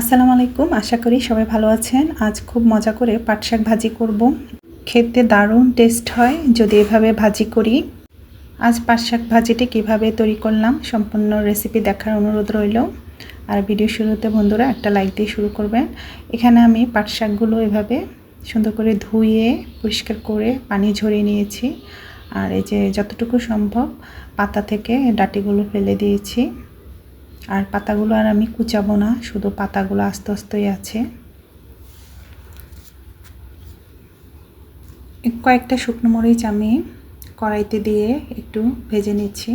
আসসালামু আলাইকুম, আশা করি সবাই ভালো আছেন। আজ খুব মজা করে পাট শাক ভাজি করব। খেতে দারুণ টেস্ট হয়, যদি এভাবে ভাজি করি। আজ পাট শাক ভাজিটি কীভাবে তৈরি করলাম সম্পূর্ণ রেসিপি দেখার অনুরোধ রইল। আর ভিডিও শুরুতে বন্ধুরা একটা লাইক দিয়ে শুরু করবেন। এখানে আমি পাট শাকগুলো এভাবে সুন্দর করে ধুয়ে, পরিষ্কার করে পানি ঝরিয়ে নিয়েছি। আর এই যে যতটুকু সম্ভব পাতা থেকে ডাটিগুলো ফেলে দিয়েছি। আর পাতাগুলো আর আমি কুচাবো না, শুধু পাতাগুলো আস্তে আস্তেই আছে। কয়েকটা শুকনো মরিচ আমি কড়াইতে দিয়ে একটু ভেজে নিচ্ছি।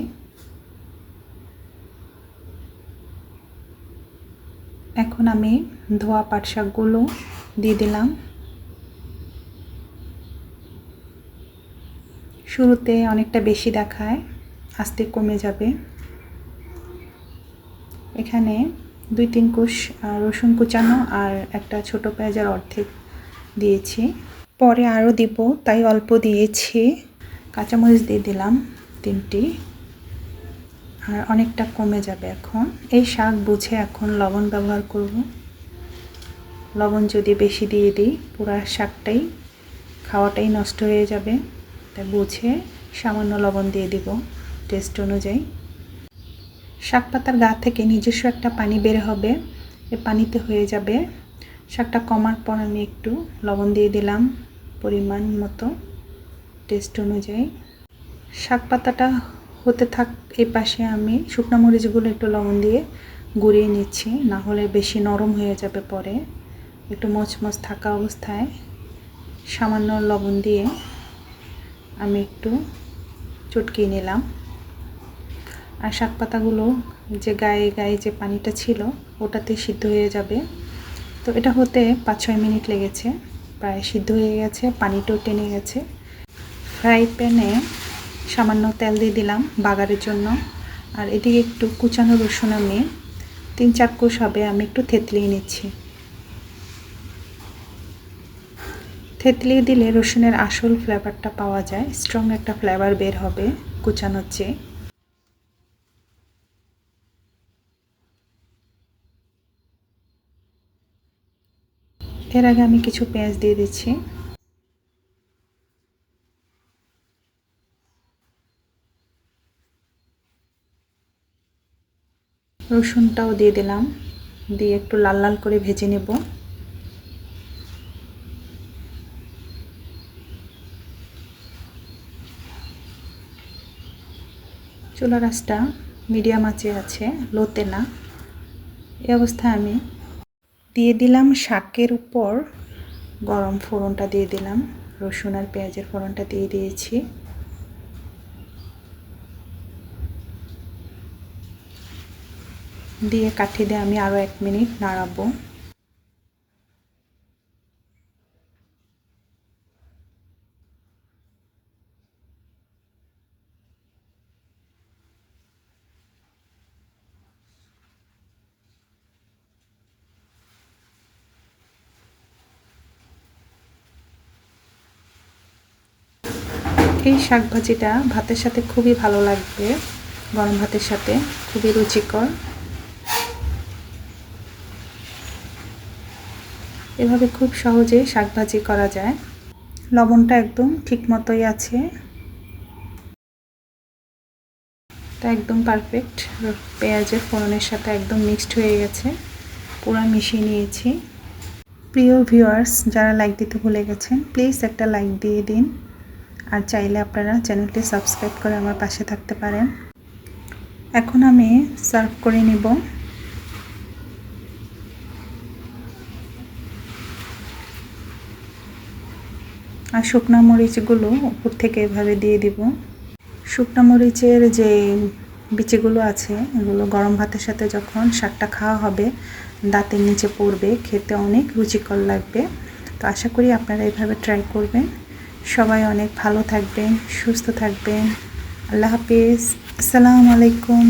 এখন আমি ধোয়া পাট শাকগুলো দিয়ে দিলাম। শুরুতে অনেকটা বেশি দেখায়, আস্তে কমে যাবে। এখানে দুই তিন কোষ রসুন কুচানো আর একটা ছোট পেঁয়াজের অর্ধেক দিয়েছি। পরে আরও দিব, তাই অল্প দিয়েছি। কাঁচামরিচ দিয়ে দিলাম তিনটি। আর অনেকটা কমে যাবে এখন। এই শাক বুঝে এখন লবণ ব্যবহার করব। লবণ যদি বেশি দিয়ে দিই, পুরা শাকটাই খাওয়াটাই নষ্ট হয়ে যাবে। তাই বুঝে সামান্য লবণ দিয়ে দিব, টেস্ট অনুযায়ী। শাক পাতার গা থেকে নিজস্ব একটা পানি বের হবে, এ পানিতে হয়ে যাবে। শাকটা কমার পর আমি একটু লবণ দিয়ে দিলাম পরিমাণ মতো টেস্ট অনুযায়ী। শাক পাতাটা হতে থাক এই পাশে আমি শুকনো মরিচগুলো একটু লবণ দিয়ে গুঁড়িয়ে নিচ্ছি, না হলে বেশি নরম হয়ে যাবে পরে। একটু মচমচ থাকা অবস্থায় সামান্য লবণ দিয়ে আমি একটু চটকিয়ে নিলাম। আর শাক পাতাগুলো যে গায়ে গায়ে যে পানিটা ছিল, ওটাতে সিদ্ধ হয়ে যাবে। তো এটা হতে পাঁচ ছয় মিনিট লেগেছে, প্রায় সিদ্ধ হয়ে গেছে, পানিটাও টেনে গেছে। ফ্রাই প্যানে সামান্য তেল দিয়ে দিলাম বাগারের জন্য। আর এদিকে একটু কুচানো রসুন আমি তিন চার কোষ হবে, আমি একটু থেতলিয়ে নিচ্ছি। থেতলিয়ে দিলে রসুনের আসল ফ্লেভারটা পাওয়া যায় স্ট্রং একটা ফ্লেভার বের হবে কুচানোর চেয়ে। এর আগে আমি কিছু পেঁয়াজ দিয়ে দিচ্ছি। রসুনটাও দিয়ে দিলাম। দিয়ে একটু লাল লাল করে ভেজে নেব। চুলা রাসটা মিডিয়াম আঁচে আছে, লোতে না। এই অবস্থায় আমি দিয়ে দিলাম শাকের উপর গরম ফোড়নটা দিয়ে দিলাম, রসুন আর পেঁয়াজের ফোড়নটা দিয়ে দিয়েছি। দিয়ে কাঠি দিয়ে আমি আরও এক মিনিট নাড়াবো। এই শাক ভাজিটা ভাতের সাথে খুবই ভালো লাগবে, গরম ভাতের সাথে, খুবই রুচিকর। এভাবে খুব সহজে শাক ভাজি করা যায়। লবণটা একদম ঠিক মতোই আছে। তা একদম পারফেক্ট পেঁয়াজের ফোড়নের সাথে একদম মিক্সড হয়ে গেছে। পুরো মিশিয়ে নিয়েছি। প্রিয় ভিউয়ার্স যারা লাইক দিতে ভুলে গেছেন প্লিজ একটা লাইক দিয়ে দিন। আর চাইলে আপনারা চ্যানেলটি সাবস্ক্রাইব করে আমার পাশে থাকতে পারেন। এখন আমি সার্ভ করে নিব। আর শুকনো মরিচগুলো উপর থেকে এভাবে দিয়ে দিব। শুকনো মরিচের যে বিচিগুলো আছে, এগুলো গরম ভাতের সাথে যখন শাকটা খাওয়া হবে, দাঁতের নিচে পড়বে, খেতে অনেক রুচিকর লাগবে। তো আশা করি আপনারা এভাবে ট্রাই করবেন। সবাই অনেক ভালো থাকবেন সুস্থ থাকবেন। আল্লাহ হাফিজ। আসসালামু আলাইকুম।